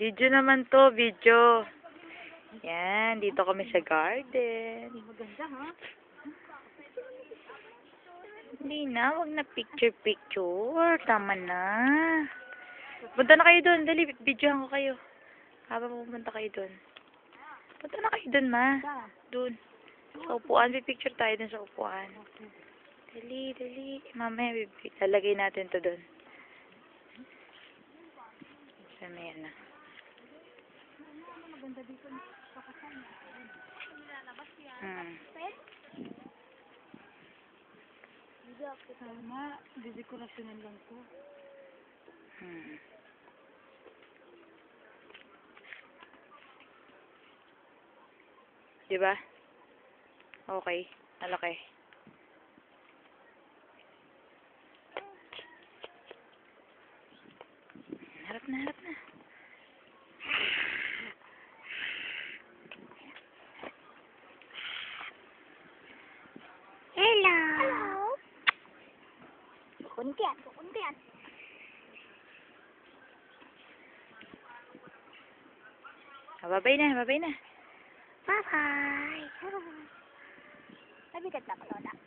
Video naman to, video. Yan, dito kami sa garden. Maganda, ha? Hindi na, wag na picture-picture. Tama na. Punta na kayo doon. Dali, videohan ko kayo. Habang pupunta kayo doon. Punta na kayo doon, ma. Doon. Sa upuan. Pipicture tayo doon sa upuan. Dali, dali. Mamaya, bibi- lalagay natin to doon. Sa may ano. Maganda dito. Pakasal. Hmm. Hindi ako tama. Didekorasyonan lang ko. Hmm. Di ba? Okay. Malaki. Harap na, harap na. quấn kẹn cậu quấn kẹn bà bé này, bà bé này, bye bye. Bye bye bye bye bye bye bye bye